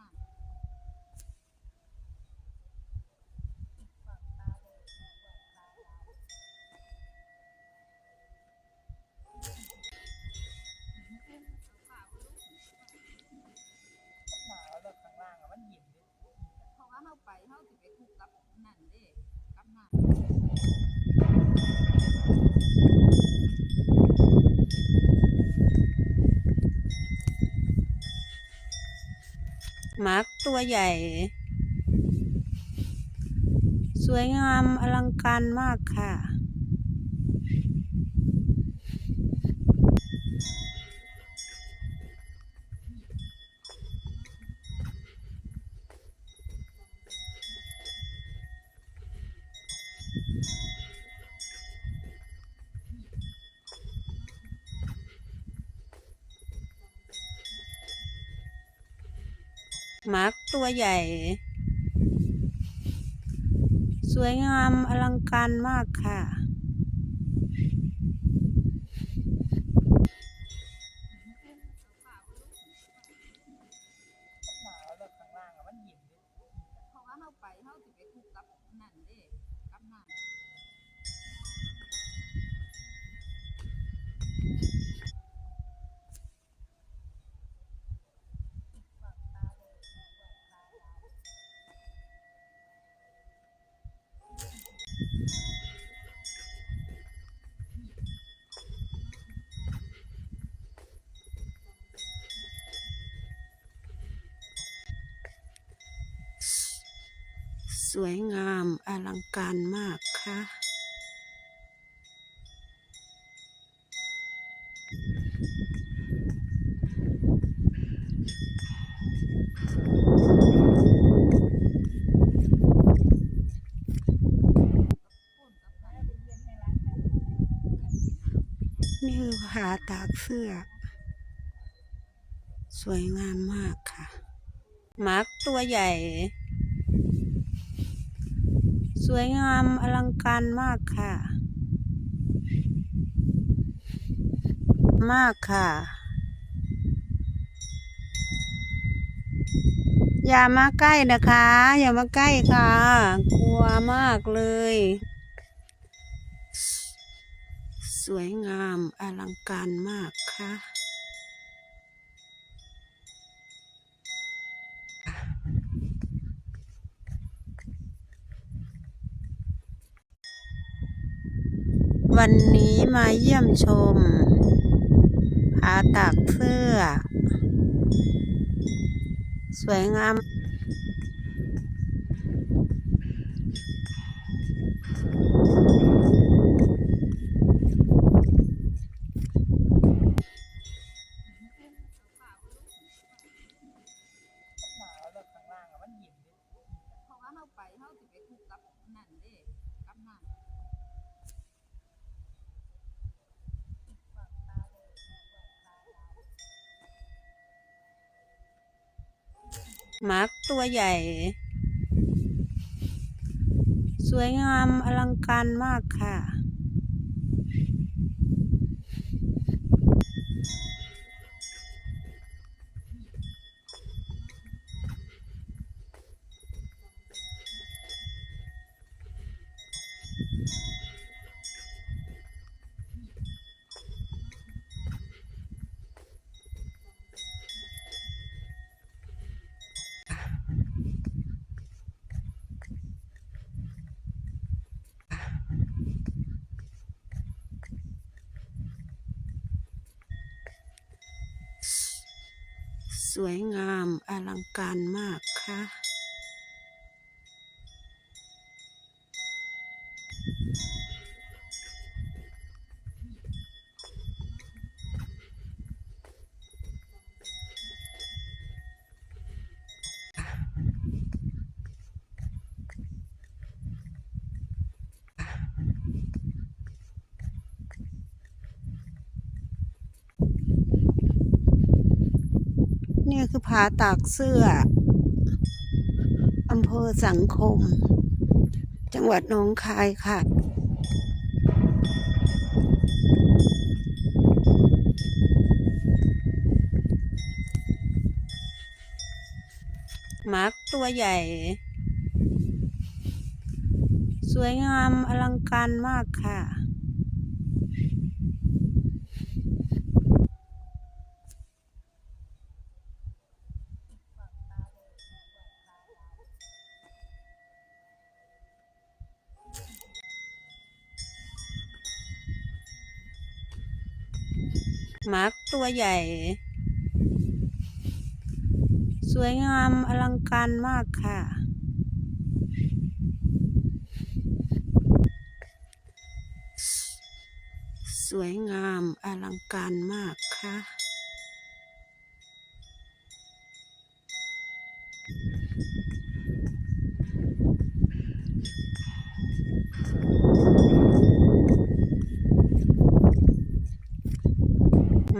น้ำหนาวแล้วข้างล่างอะมันเย็นดิ เพราะว่าเฮาไปเฮาสิไปคุกกับนั่นเด้กับน้ำ หมาตัวใหญ่ สวยงามอลังการมากค่ะ ห มาตัวใหญ่ สวยงามอลังการมากค่ะ สวยงามอลังการมากค่ะ นี่คือผาตากเสื้อ สวยงามมากค่ะ มาตัวใหญ่ วยงามอลังการมากค่ะ มากค่ะ อย่ามาใกล้นะคะ อย่ามาใกล้ค่ะ กลัวมากเลย สวยงามอลังการมากค่ะ วันนี้มาเยี่ยมชมผาตากเสื้อ สวยงาม หนาวแล้วข้างล่างอะมันเย็นดิ เพราะว่าเฮาไปเฮาสิไปคุกกับนั่นเด้กับน้ำ หมาตัวใหญ่ สวยงามอลังการมากค่ะ ส วยงามอลังการมากค่ะ นี่คือผาตากเสื้ออำเภอสังคม จังหวัดหนองคายค่ะ มาร์กตัวใหญ่ สวยงามอลังการมากค่ะ มาร์กตัวใหญ่ สวยงามอลังการมากค่ะ สวยงามอลังการมากค่ะ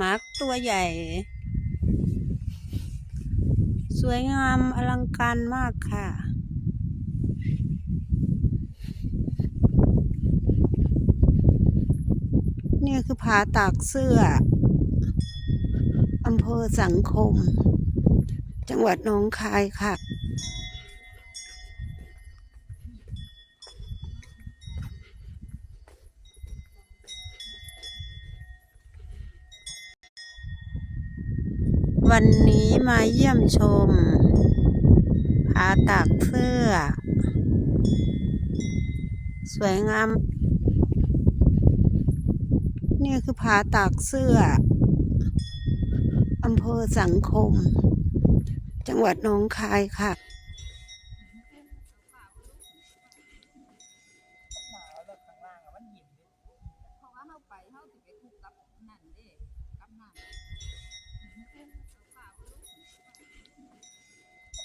มาร์กตัวใหญ่ สวยงามอลังการมากค่ะ นี่คือผาตากเสื้ออำเภอสังคม จังหวัดหนองคายค่ะ วันนี้มาเยี่ยมชมผาตากเสื้อ สวยงาม นี่คือผาตากเสื้ออำเภอสังคม จังหวัดหนองคายค่ะ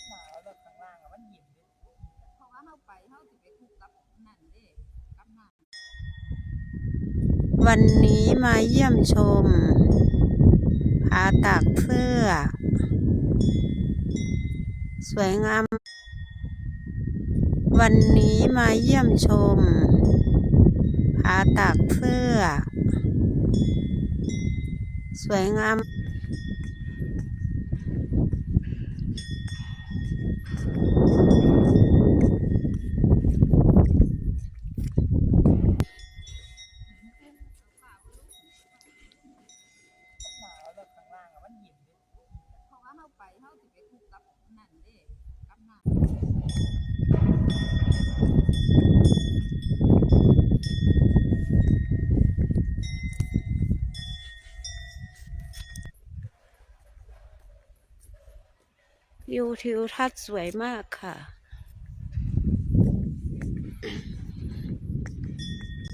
หนาวแบบข้างล่างอะมันหินเลยเพราะว่าเขาไปเขาจะไปคุกกับนั่นเด้กับนั่นวันนี้มาเยี่ยมชมผาตากเสื้อ สวยงาม วันนี้มาเยี่ยมชมผาตากเสื้อ สวยงาม หนาวแล้วข้างล่างอะมันเย็นดิ เพราะว่าเฮาไปเฮาสิไปคุกกับนั่นเด้กับน้ำ วิวทิวทัศน์สวยมากค่ะ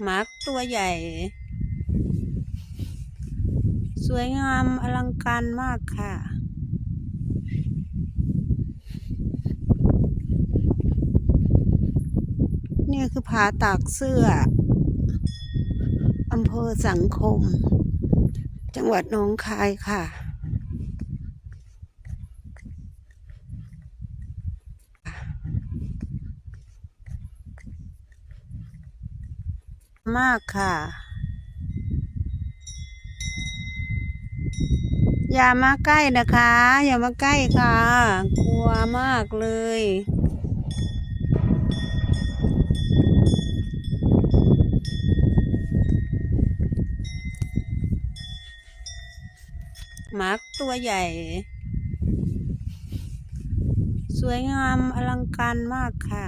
หมากตัวใหญ่ สวยงามอลังการมากค่ะนี่คือผาตากเสื้อ อำเภอสังคม จังหวัดหนองคายค่ะ มากค่ะ อย่ามาใกล้นะคะ อย่ามาใกล้ค่ะ กลัวมากเลยหมาตัวใหญ่ สวยงามอลังการมากค่ะ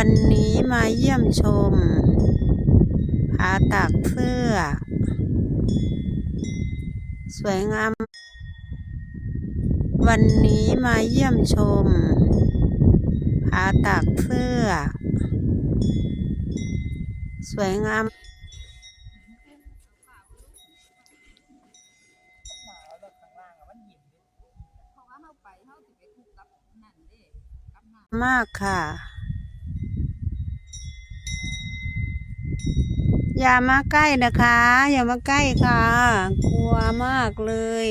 วันนี้มาเยี่ยมชมผาตากเสื้อ สวยงาม วันนี้มาเยี่ยมชมผาตากเสื้อ สวยงามมากค่ะ อย่ามาใกล้นะคะ อย่ามาใกล้ค่ะ กลัวมากเลย